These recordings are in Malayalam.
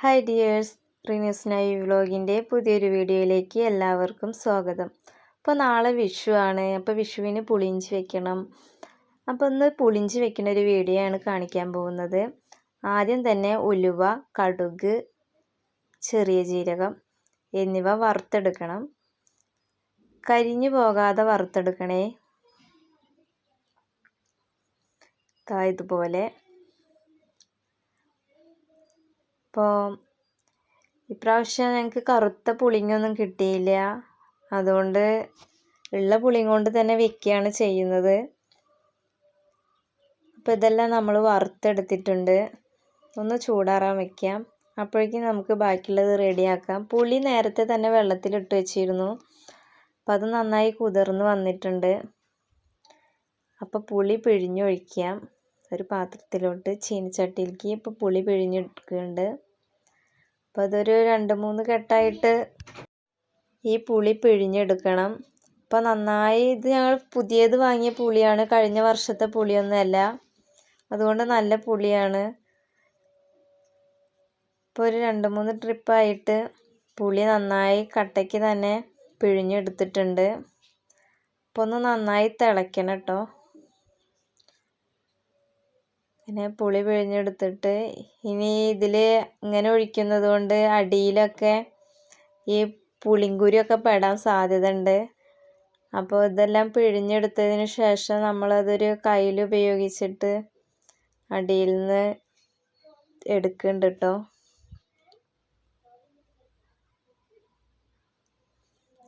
ഹായ് ഡിയേഴ്സ് റിന്യൂസ് നൈ വ്ലോഗിന്റെ പുതിയൊരു വീഡിയോയിലേക്ക് എല്ലാവർക്കും സ്വാഗതം. അപ്പോൾ നാളെ വിഷു ആണ്. അപ്പോൾ വിഷുവിന് പുളിഞ്ചി വെക്കണം. അപ്പോൾ ഒന്ന് പുളിഞ്ചി വെക്കുന്ന ഒരു വീഡിയോ ആണ് കാണിക്കാൻ പോകുന്നത്. ആദ്യം തന്നെ ഉലുവ കടുക് ചെറിയ ജീരകം എന്നിവ വറുത്തെടുക്കണം. കരിഞ്ഞു പോകാതെ വറുത്തെടുക്കണേ. ഇതുപോലെ. അപ്പോൾ ഇപ്രാവശ്യം ഞങ്ങൾക്ക് കറുത്ത പുളിങ്ങൊന്നും കിട്ടിയില്ല. അതുകൊണ്ട് ഉള്ള പുളിയും കൊണ്ട് തന്നെ വെക്കുകയാണ് ചെയ്യുന്നത്. അപ്പോൾ ഇതെല്ലാം നമ്മൾ വറുത്തെടുത്തിട്ടുണ്ട്. ഒന്ന് ചൂടാറാൻ വെക്കാം. അപ്പോഴേക്കും നമുക്ക് ബാക്കിയുള്ളത് റെഡിയാക്കാം. പുളി നേരത്തെ തന്നെ വെള്ളത്തിലിട്ട് വെച്ചിരുന്നു. അപ്പം അത് നന്നായി കുതിർന്ന് വന്നിട്ടുണ്ട്. അപ്പോൾ പുളി പിഴിഞ്ഞൊഴിക്കാം. ഒരു പാത്രത്തിലോട്ട് ചീനിച്ചട്ടിയിലേക്ക് ഇപ്പോൾ പുളി പിഴിഞ്ഞെടുക്കുന്നുണ്ട്. അപ്പോൾ അതൊരു രണ്ട് മൂന്ന് കെട്ടായിട്ട് ഈ പുളി പിഴിഞ്ഞെടുക്കണം. അപ്പം നന്നായി ഇത് ഞങ്ങൾ പുതിയത് വാങ്ങിയ പുളിയാണ്. കഴിഞ്ഞ വർഷത്തെ പുളിയൊന്നുമല്ല. അതുകൊണ്ട് നല്ല പുളിയാണ്. ഇപ്പോൾ ഒരു രണ്ട് മൂന്ന് ട്രിപ്പായിട്ട് പുളി നന്നായി കട്ടയ്ക്ക് തന്നെ പിഴിഞ്ഞെടുത്തിട്ടുണ്ട്. അപ്പോൾ ഒന്ന് നന്നായി തിളയ്ക്കണം കേട്ടോ. പിന്നെ പുളി പിഴിഞ്ഞെടുത്തിട്ട് ഇനി ഇതിൽ ഇങ്ങനെ ഒഴിക്കുന്നത് കൊണ്ട് അടിയിലൊക്കെ ഈ പുളിങ്കുരിയൊക്കെ പെടാൻ സാധ്യത ഉണ്ട് അപ്പോൾ ഇതെല്ലാം പിഴിഞ്ഞെടുത്തതിന് ശേഷം നമ്മളതൊരു കയ്യിൽ ഉപയോഗിച്ചിട്ട് അടിയിൽ നിന്ന് എടുക്കുന്നുണ്ട് കേട്ടോ.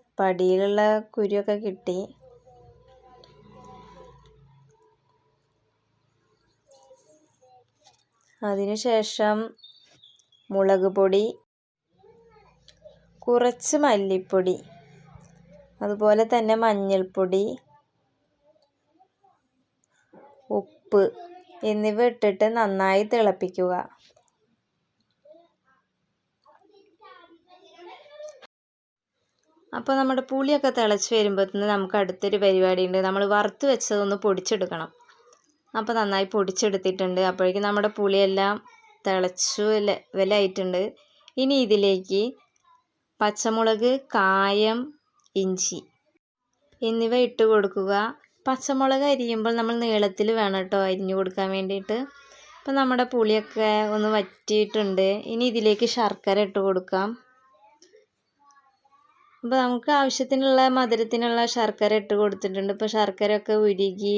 അപ്പം അടിയിലുള്ള കുരുവൊക്കെ കിട്ടി. അതിനുശേഷം മുളക് പൊടി കുറച്ച് മല്ലിപ്പൊടി അതുപോലെ തന്നെ മഞ്ഞൾപ്പൊടി ഉപ്പ് എന്നിവ ഇട്ടിട്ട് നന്നായി തിളപ്പിക്കുക. അപ്പോൾ നമ്മുടെ പുളിയൊക്കെ തിളച്ച് വരുമ്പോഴത്തേന് നമുക്ക് അടുത്തൊരു പരിപാടിയുണ്ട്. നമ്മൾ വറുത്ത് വെച്ചതൊന്ന് പൊടിച്ചെടുക്കണം. അപ്പോൾ നന്നായി പൊടിച്ചെടുത്തിട്ടുണ്ട്. അപ്പോഴേക്കും നമ്മുടെ പുളിയെല്ലാം തിളച്ചു വിലയായിട്ടുണ്ട് ഇനി ഇതിലേക്ക് പച്ചമുളക് കായം ഇഞ്ചി എന്നിവ ഇട്ട് കൊടുക്കുക. പച്ചമുളക് അരിയുമ്പോൾ നമ്മൾ നീളത്തിൽ വേണം കേട്ടോ അരിഞ്ഞു കൊടുക്കാൻ വേണ്ടിയിട്ട്. അപ്പോൾ നമ്മുടെ പുളിയൊക്കെ ഒന്ന് വറ്റിയിട്ടുണ്ട്. ഇനി ഇതിലേക്ക് ശർക്കര ഇട്ട് കൊടുക്കാം. അപ്പോൾ നമുക്ക് ആവശ്യത്തിനുള്ള മധുരത്തിനുള്ള ശർക്കര ഇട്ട് കൊടുത്തിട്ടുണ്ട്. ഇപ്പോൾ ശർക്കരയൊക്കെ ഉരുകി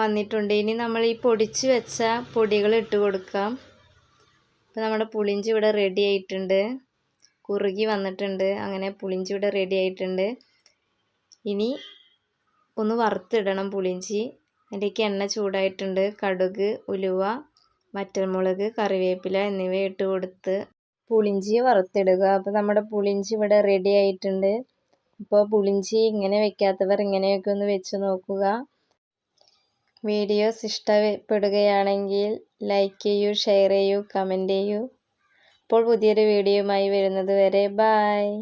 വന്നിട്ടുണ്ട്. ഇനി നമ്മൾ ഈ പൊടിച്ച് വെച്ച പൊടികൾ ഇട്ട് കൊടുക്കാം. അപ്പോൾ നമ്മുടെ പുളിഞ്ചി ഇവിടെ റെഡി ആയിട്ടുണ്ട്. കുറുകി വന്നിട്ടുണ്ട്. അങ്ങനെ പുളിഞ്ചി ഇവിടെ റെഡി ആയിട്ടുണ്ട്. ഇനി ഒന്ന് വറുത്തിടണം പുളിഞ്ചി അതിലേക്ക് എണ്ണ ചൂടായിട്ടുണ്ട്. കടുക് ഉലുവ വറ്റൽമുളക് കറിവേപ്പില എന്നിവ ഇട്ട് കൊടുത്ത് പുളിഞ്ചി വറുത്തിടുക. അപ്പോൾ നമ്മുടെ പുളിഞ്ചി ഇവിടെ റെഡി ആയിട്ടുണ്ട്. ഇപ്പോൾ പുളിഞ്ചി ഇങ്ങനെ വെക്കാത്തവർ ഇങ്ങനെയൊക്കെ ഒന്ന് വെച്ച് നോക്കുക. വീഡിയോസ് ഇഷ്ടപ്പെടുകയാണെങ്കിൽ ലൈക്ക് ചെയ്യൂ ഷെയർ ചെയ്യൂ കമന്റ് ചെയ്യൂ. അപ്പോൾ പുതിയൊരു വീഡിയോയുമായി വരുന്നത് വരെ ബായ്